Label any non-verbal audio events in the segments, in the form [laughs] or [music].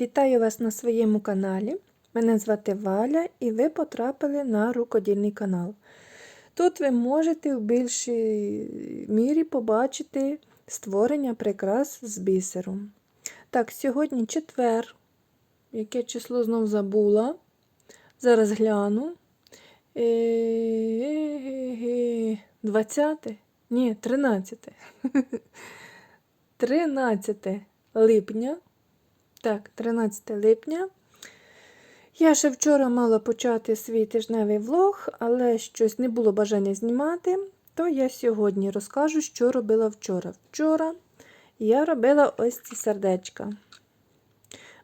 Вітаю вас на своєму каналі. Мене звати Валя і ви потрапили на рукодільний канал. Тут ви можете в більшій мірі побачити створення прикрас з бісером. Так, сьогодні четвер, яке число знов забула. Зараз гляну. Е, 20? Ні, 13. 13 липня. Так, 13 липня. Я ще вчора мала почати свій тижневий влог, але щось не було бажання знімати, то я сьогодні розкажу, що робила вчора. Вчора я робила ось ці сердечка. У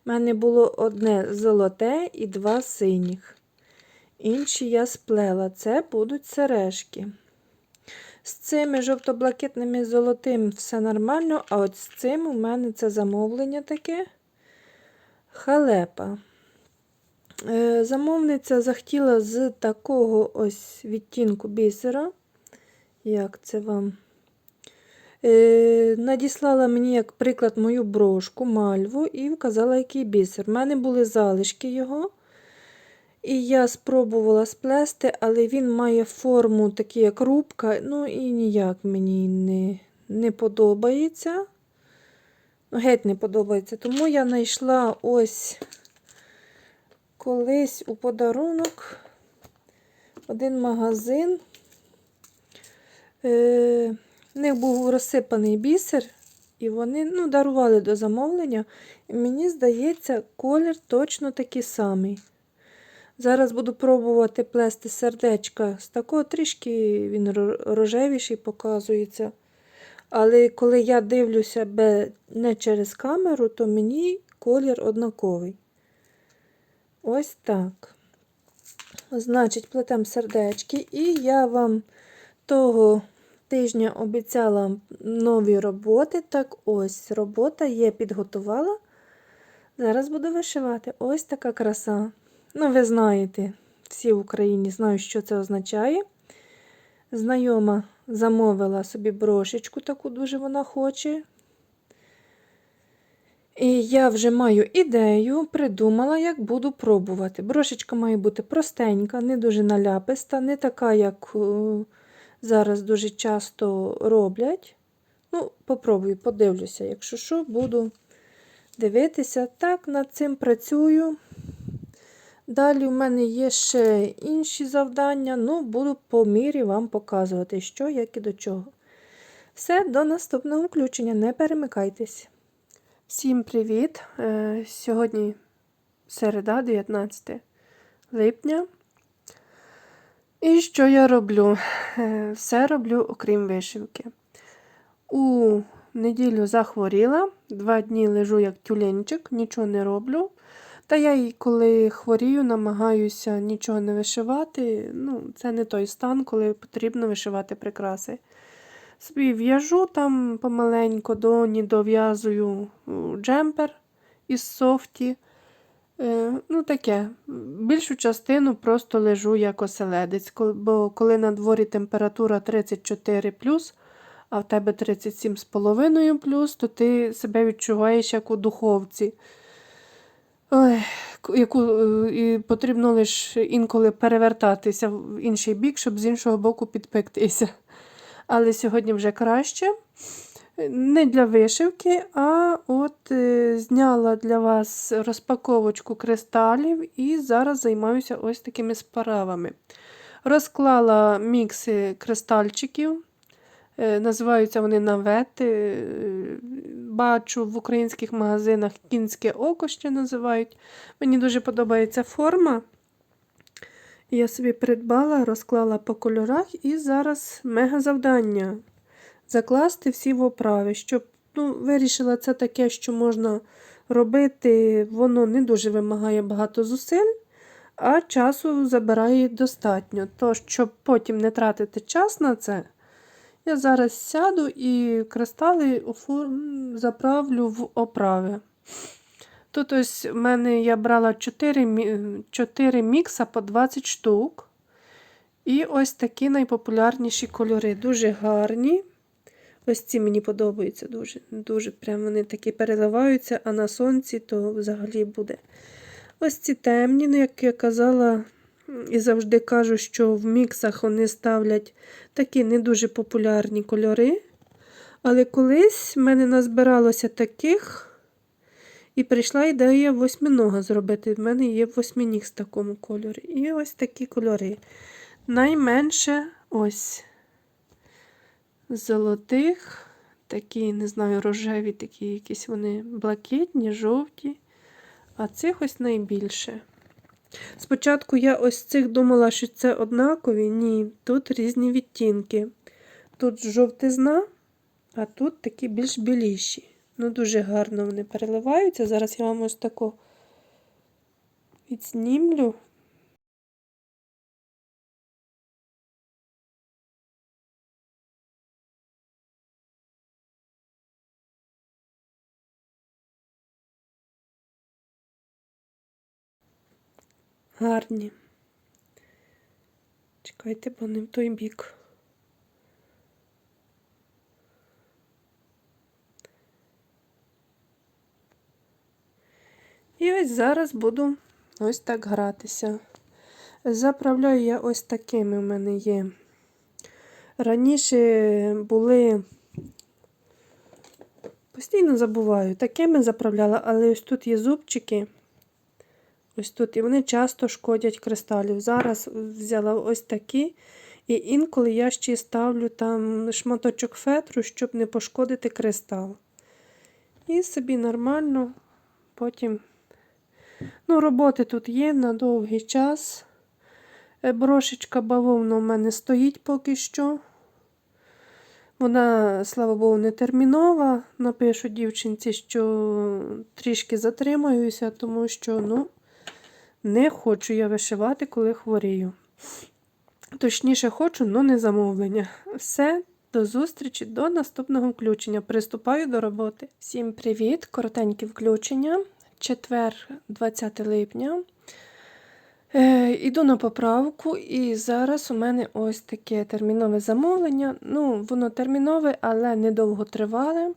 мене було одне золоте і два синіх. Інші я сплела. Це будуть сережки. З цими жовто-блакитними золотим все нормально, а от з цим у мене це замовлення таке халепа. Е, Замовниця захотіла з такого ось відтінку бісера. Як це вам? Е, Надіслала мені, як приклад, мою брошку, мальву і вказала, який бісер. У мене були залишки його. І я спробувала сплести, але він має форму таку, як рубка, ну і ніяк мені не, не подобається. Ну, геть не подобається. Тому я знайшла ось колись у подарунок один магазин. Е, В них був розсипаний бісер, і вони ну, дарували до замовлення. І мені здається, колір точно такий самий. Зараз буду пробувати плести сердечка з такого трішки він рожевіший показується. Але коли я дивлюся не через камеру, то мені колір однаковий. Ось так. Значить, плетемо сердечки, і я вам того тижня обіцяла нові роботи. Так ось, робота є, підготувала. Зараз буду вишивати. Ось така краса. Ну, ви знаєте, всі в Україні знають, що це означає. Знайома замовила собі брошечку, таку дуже вона хоче. І я вже маю ідею, придумала, як буду пробувати. Брошечка має бути простенька, не дуже наляписта, не така, як зараз дуже часто роблять. Ну, попробую, подивлюся, якщо що, буду дивитися. Так, над цим працюю. Далі в мене є ще інші завдання, ну, буду по мірі вам показувати, що, як і до чого. Все, до наступного включення, не перемикайтесь. Всім привіт! Е, сьогодні середа, 19 липня. І що я роблю? Е, все роблю, окрім вишивки. У неділю захворіла, два дні лежу як тюленчик, нічого не роблю. Та я і коли хворію, намагаюся нічого не вишивати. Ну, Це не той стан, коли потрібно вишивати прикраси. Собі в'яжу там помаленько, доні дов'язую джемпер із софті. Е, ну таке, Більшу частину просто лежу як оселедець, бо коли на дворі температура 34, а в тебе 37,5, то ти себе відчуваєш як у духовці. Яку е, і потрібно лише інколи перевертатися в інший бік, щоб з іншого боку підпектися. Але сьогодні вже краще. Не для вишивки, а от е, зняла для вас розпаковочку кристалів і зараз займаюся ось такими справами. Розклала мікси кристальчиків. Е, називаються вони навети. Бачу в українських магазинах кінське око ще називають. Мені дуже подобається форма. Я собі придбала, розклала по кольорах, і зараз мега завдання закласти всі в оправи. Щоб ну, вирішила це таке, що можна робити, воно не дуже вимагає багато зусиль, а часу забирає достатньо. То, щоб потім не тратити час на це. Я зараз сяду і кристали заправлю в оправи. Тут ось в мене я брала 4 4 мікса по 20 штук. І ось такі найпопулярніші кольори. Дуже гарні. Ось ці мені подобаються дуже. Дуже прям вони такі переливаються, а на сонці то взагалі буде. Ось ці темні, ну, як я казала, і завжди кажу, що в міксах вони ставлять такі не дуже популярні кольори. Але колись в мене назбиралося таких, і прийшла ідея восьминога зробити. В мене є восьминіг з такому кольорі. І ось такі кольори. Найменше ось золотих, такі, не знаю, рожеві, такі якісь вони блакитні, жовті, а цих ось найбільше. Спочатку я ось цих думала, що це однакові. Ні, тут різні відтінки. Тут жовтизна, а тут такі більш біліші. Ну, дуже гарно вони переливаються. Зараз я вам ось таку відснімлю. Гарні. Чекайте, бо не в той бік. І ось зараз буду ось так гратися. Заправляю я ось такими в мене є. Раніше були, постійно забуваю, такими заправляла, але ось тут є зубчики. Ось тут, і вони часто шкодять кристалів. Зараз взяла ось такі. І інколи я ще ставлю там шматочок фетру, щоб не пошкодити кристал. І собі нормально потім. Ну, роботи тут є на довгий час. Е, Брошечка бавовна у мене стоїть поки що. Вона, слава Богу, не термінова. Напишу дівчинці, що трішки затримаюся, тому що, ну, не хочу я вишивати, коли хворію. Точніше, хочу, але не замовлення. Все, до зустрічі, до наступного включення. Приступаю до роботи. Всім привіт! Коротеньке включення. Четвер, 20 липня. Е, іду на поправку, і зараз у мене ось таке термінове замовлення. Ну, воно термінове, але недовго тривале.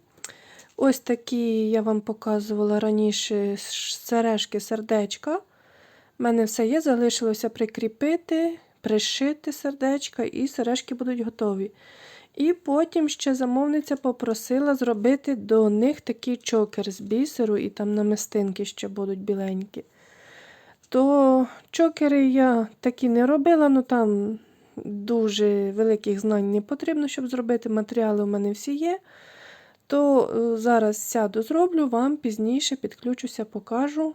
Ось такі я вам показувала раніше сережки сердечка. У мене все є, залишилося прикріпити, пришити сердечка, і сережки будуть готові. І потім ще замовниця попросила зробити до них такий чокер з бісеру, і там намистинки ще будуть біленькі. То чокери я такі не робила, ну там дуже великих знань не потрібно, щоб зробити. Матеріали у мене всі є. То е, зараз сяду, зроблю, вам пізніше підключуся, покажу.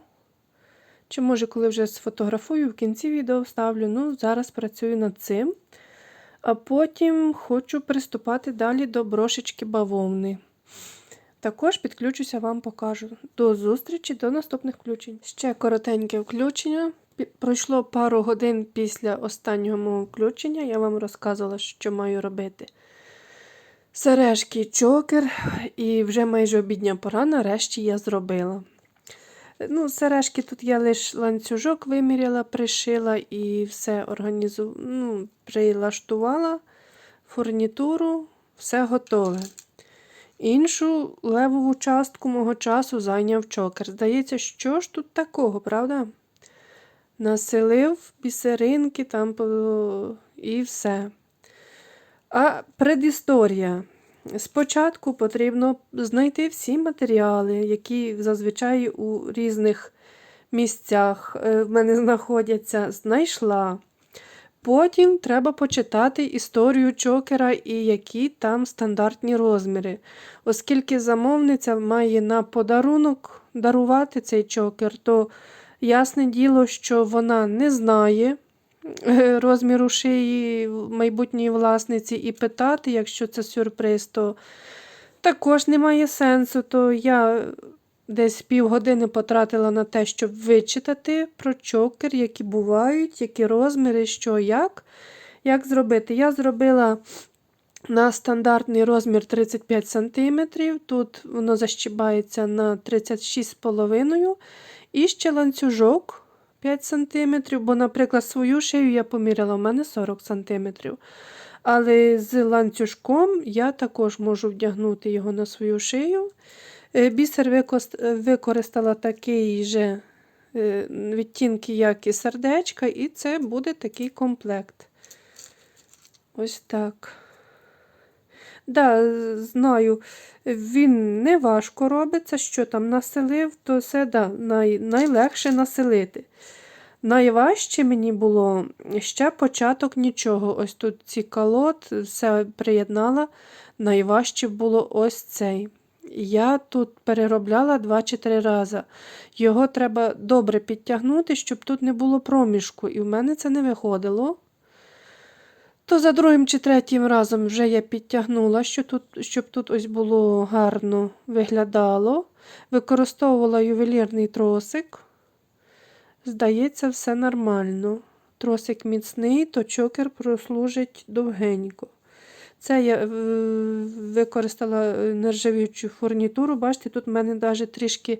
Чи, може, коли вже сфотографую, в кінці відео вставлю. Ну, зараз працюю над цим. А потім хочу приступати далі до брошечки бавовни. Також підключуся, вам покажу. До зустрічі, до наступних включень. Ще коротеньке включення. Пройшло пару годин після останнього мого включення. Я вам розказувала, що маю робити. Сережки, чокер, і вже майже обідня пора, нарешті я зробила. Ну, сережки тут я лише ланцюжок виміряла, пришила і все організу... ну, прилаштувала, фурнітуру, все готове. Іншу левову частку мого часу зайняв чокер. Здається, що ж тут такого, правда? Населив бісеринки там і все. А предісторія. Спочатку потрібно знайти всі матеріали, які зазвичай у різних місцях е, в мене знаходяться. Знайшла. Потім треба почитати історію чокера і які там стандартні розміри. Оскільки замовниця має на подарунок дарувати цей чокер, то ясне діло, що вона не знає [laughs] розміру шиї майбутньої власниці і питати, якщо це сюрприз, то також немає сенсу. То я десь півгодини потратила на те, щоб вичитати про чокер, які бувають, які розміри, що як. Як зробити? Я зробила на стандартний розмір 35 см. Тут воно защібається на 36,5 І ще ланцюжок 5 см, бо, наприклад, свою шию я поміряла, у мене 40 см. Але з ланцюжком я також можу вдягнути його на свою шию. Е, Бісер використала такий же е, відтінки, як і сердечка, і це буде такий комплект. Ось так. Да, знаю, він не важко робиться, що там населив, то все да, най, найлегше населити. Найважче мені було ще початок нічого. Ось тут ці колод, все приєднала. Найважче було ось цей. Я тут переробляла 2 чи 3 рази. Його треба добре підтягнути, щоб тут не було проміжку. І в мене це не виходило. То за другим чи третім разом вже я підтягнула, що тут, щоб тут ось було гарно виглядало. Використовувала ювелірний тросик. Здається, все нормально. Тросик міцний, то чокер прослужить довгенько. Це я е, використала нержавіючу фурнітуру. Бачите, тут в мене навіть трішки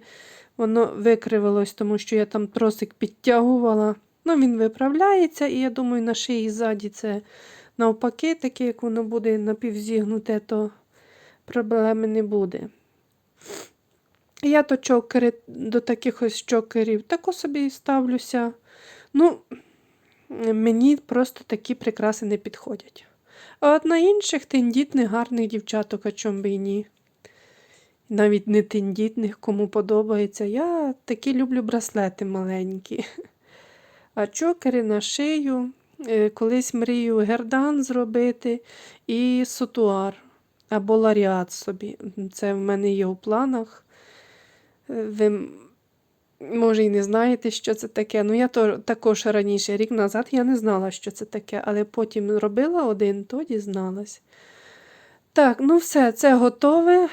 воно викривилось, тому що я там тросик підтягувала. Ну, він виправляється, і я думаю, на шиї ззаді це навпаки, таке, як воно буде напівзігнуте, то проблеми не буде. Я то чокери до таких ось чокерів тако собі ставлюся. Ну, мені просто такі прикраси не підходять. А от на інших тендітних, гарних дівчаток, а чом би і ні. Навіть не тендітних, кому подобається. Я такі люблю браслети маленькі. [laughs] А чокери на шию. Е, Колись мрію гердан зробити і сотуар або ларіат собі. Це в мене є у планах. Е, Ви, може, і не знаєте, що це таке. Ну, я то, також раніше, рік назад, я не знала, що це таке, але потім робила один, то дізналась. Так, ну все, це готове.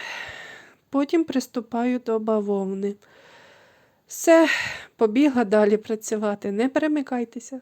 Потім приступаю до бавовни. Все, побігла далі працювати. Не перемикайтеся.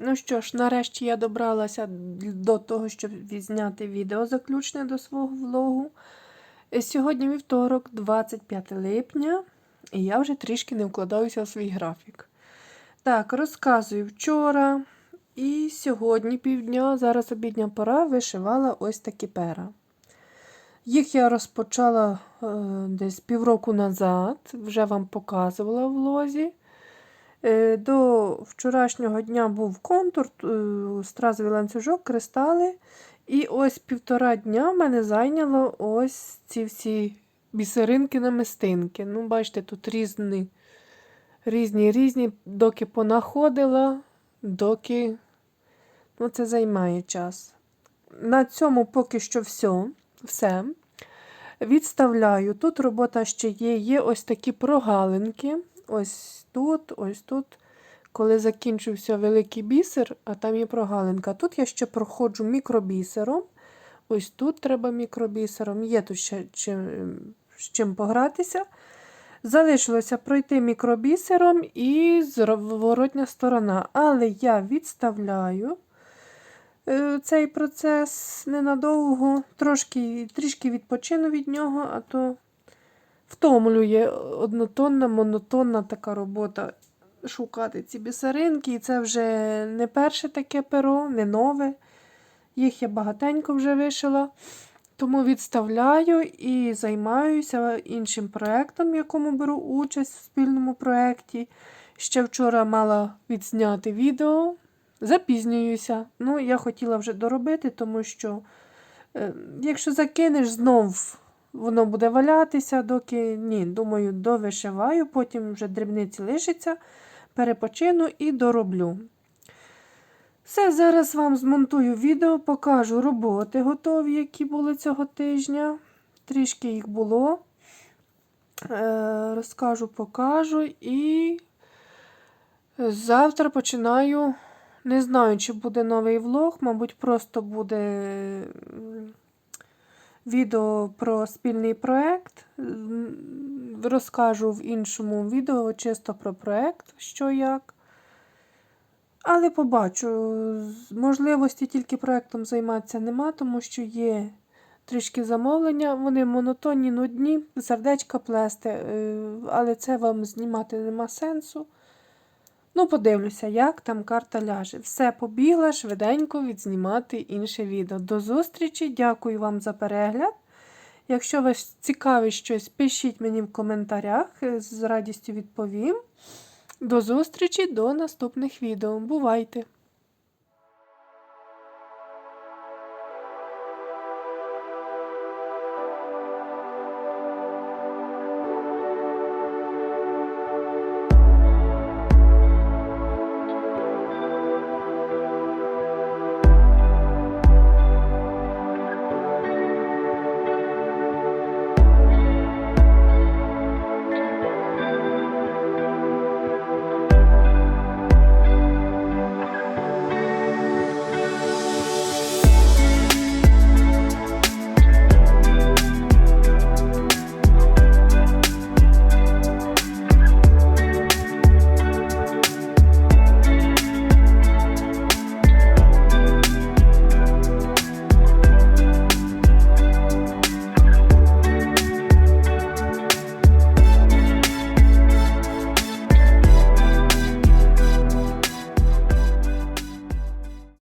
Ну що ж, нарешті я добралася до того, щоб відзняти відео заключне до свого влогу. Е, Сьогодні вівторок, 25 липня, і я вже трішки не вкладаюся в свій графік. Так, розказую вчора і сьогодні півдня, зараз обідня пора, вишивала ось такі пера. Їх я розпочала е, десь півроку назад, вже вам показувала в влозі. Е, До вчорашнього дня був контур, е, стразовий ланцюжок, кристали. І ось півтора дня в мене зайняло ось ці всі бісеринки намистинки. Ну, бачите, тут різні, різні, різні, доки понаходила, доки ну, це займає час. На цьому поки що все. все. Відставляю. Тут робота ще є. Є ось такі прогалинки. Ось тут, ось тут. Коли закінчився великий бісер, а там є прогалинка. Тут я ще проходжу мікробісером. Ось тут треба мікробісером. Є тут ще чим, з чим погратися. Залишилося пройти мікробісером і зворотня сторона. Але я відставляю е, цей процес ненадовго, трошки, трішки відпочину від нього, а то втомлює однотонна, монотонна така робота шукати ці бісеринки. І це вже не перше таке перо, не нове. Їх я багатенько вже вишила. Тому відставляю і займаюся іншим проєктом, в якому беру участь в спільному проєкті. Ще вчора мала відзняти відео, запізнююся. Ну, я хотіла вже доробити, тому що е, якщо закинеш, знов воно буде валятися, доки ні, думаю, довишиваю, потім вже дрібниці лишиться, перепочину і дороблю. Все, зараз вам змонтую відео, покажу роботи готові, які були цього тижня. Трішки їх було. Е, розкажу, покажу. І завтра починаю. Не знаю, чи буде новий влог, мабуть, просто буде відео про спільний проєкт. Розкажу в іншому відео чисто про проєкт, що як. Але побачу, можливості тільки проєктом займатися нема, тому що є трішки замовлення, вони монотонні, нудні, сердечка плести, е, але це вам знімати нема сенсу. Ну, подивлюся, як там карта ляже. Все, побігла швиденько відзнімати інше відео. До зустрічі, дякую вам за перегляд. Якщо вас цікавить щось, пишіть мені в коментарях, е, з радістю відповім. До зустрічі, до наступних відео. Бувайте!